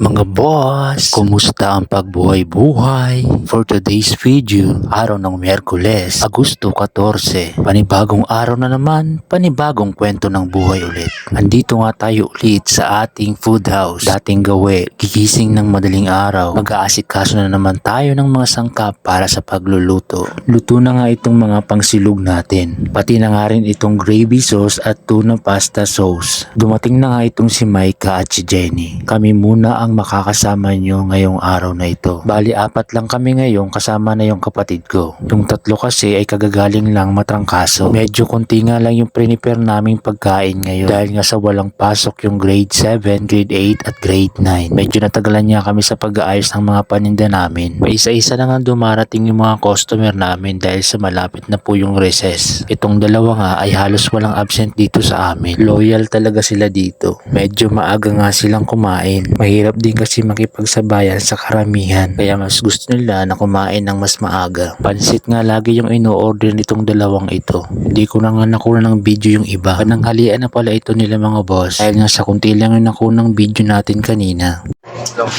Mga boss, kumusta ang pagbuhay-buhay? For today's video, araw ng Miyerkules, Agosto 14. Panibagong araw na naman, panibagong kwento ng buhay ulit. Andito nga tayo ulit sa ating food house. Dating gawi, gigising ng madaling araw, mag-aasikaso na naman tayo ng mga sangkap para sa pagluluto. Luto na nga itong mga pangsilog natin. Pati na nga rin itong gravy sauce at tuna pasta sauce. Dumating na nga itong si Maika at si Jenny. Kami muna ang makakasama nyo ngayong araw na ito. Bali apat lang kami ngayon kasama na yung kapatid ko. Yung tatlo kasi ay kagagaling lang matrangkaso. Medyo konti nga lang yung prepare naming pagkain ngayon dahil nga sa walang pasok yung grade 7, grade 8 at grade 9. Medyo natagalan niya kami sa pag-aayos ng mga paninda namin. May isa-isa na nga dumarating yung mga customer namin dahil sa malapit na po yung recess. Itong dalawa nga ay halos walang absent dito sa amin. Loyal talaga sila dito. Medyo maaga nga silang kumain. Mahirap din kasi makipagsabayan sa karamihan. Kaya mas gusto nila na kumain ng mas maaga. Pansit nga lagi yung ino-order nitong dalawang ito. Hindi ko na nga nakuha ng video yung iba. Pananghalian na pala ito nila mga boss. Dahil nga sa kunti lang yung nakuha ng video natin kanina.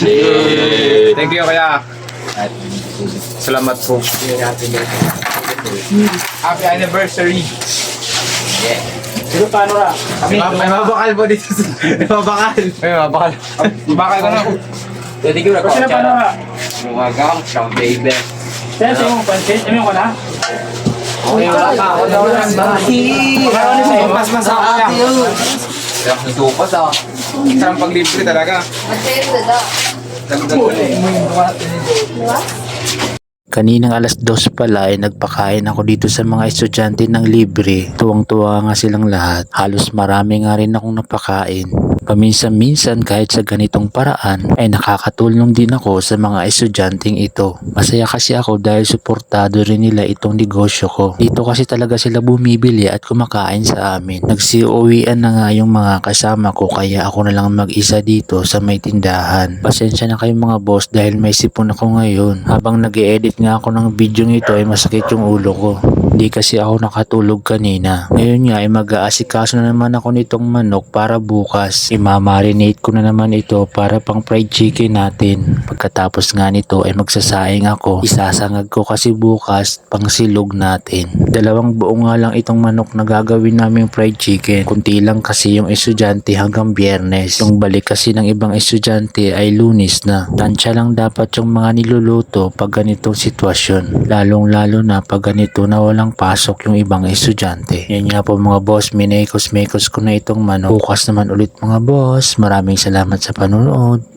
Yay! Thank you kaya. Salamat po. Happy anniversary. Pero paano na? May, may mabakal po dito. may mabakal. May mabakal. Mabakal ko na. Jadi ko na Kasi na paano na? Lumagang siyang baby. Kaya sa yung pansit, ano yung ka na? Okay, wala ka. Wala ko lang ba? Na sa'yo? Mas masama lang. Kaya nasupas ah. Sarang paglibre talaga. Dagdag ko na eh. Kaninang alas dos pala ay nagpakain ako dito sa mga estudyante ng libre. Tuwang-tuwa nga silang lahat. Halos marami nga rin akong napakain. Paminsan-minsan kahit sa ganitong paraan ay nakakatulong din ako sa mga estudyanteng ito. Masaya kasi ako dahil suportado rin nila itong negosyo ko. Dito kasi talaga sila bumibili at kumakain sa amin. Nagsiuwian na nga yung mga kasama ko kaya ako na lang mag-isa dito sa may tindahan. Pasensya na kayo mga boss dahil may sipon ako ngayon. Habang nag edit nga ako ng video ito ay masakit yung ulo ko. Hindi kasi ako nakatulog kanina. Ngayon nga ay mag-aasikaso na naman ako nitong manok para bukas. Imamarinate ko na naman ito para pang fried chicken natin. Pagkatapos nga nito ay magsasaing ako. Isasangag ko kasi bukas pang silog natin. Dalawang buo nga lang itong manok na gagawin naming fried chicken. Kunti lang kasi yung estudyante hanggang biyernes. Yung balik kasi ng ibang estudyante ay lunis na. Tansya lang dapat yung mga niluluto pag ganitong sitwasyon. Lalong lalo na pag ganito na walang pasok yung ibang estudyante. Yan nga po mga boss, minekos-mekos ko na itong manok. Bukas naman ulit mga boss. Maraming salamat sa panonood.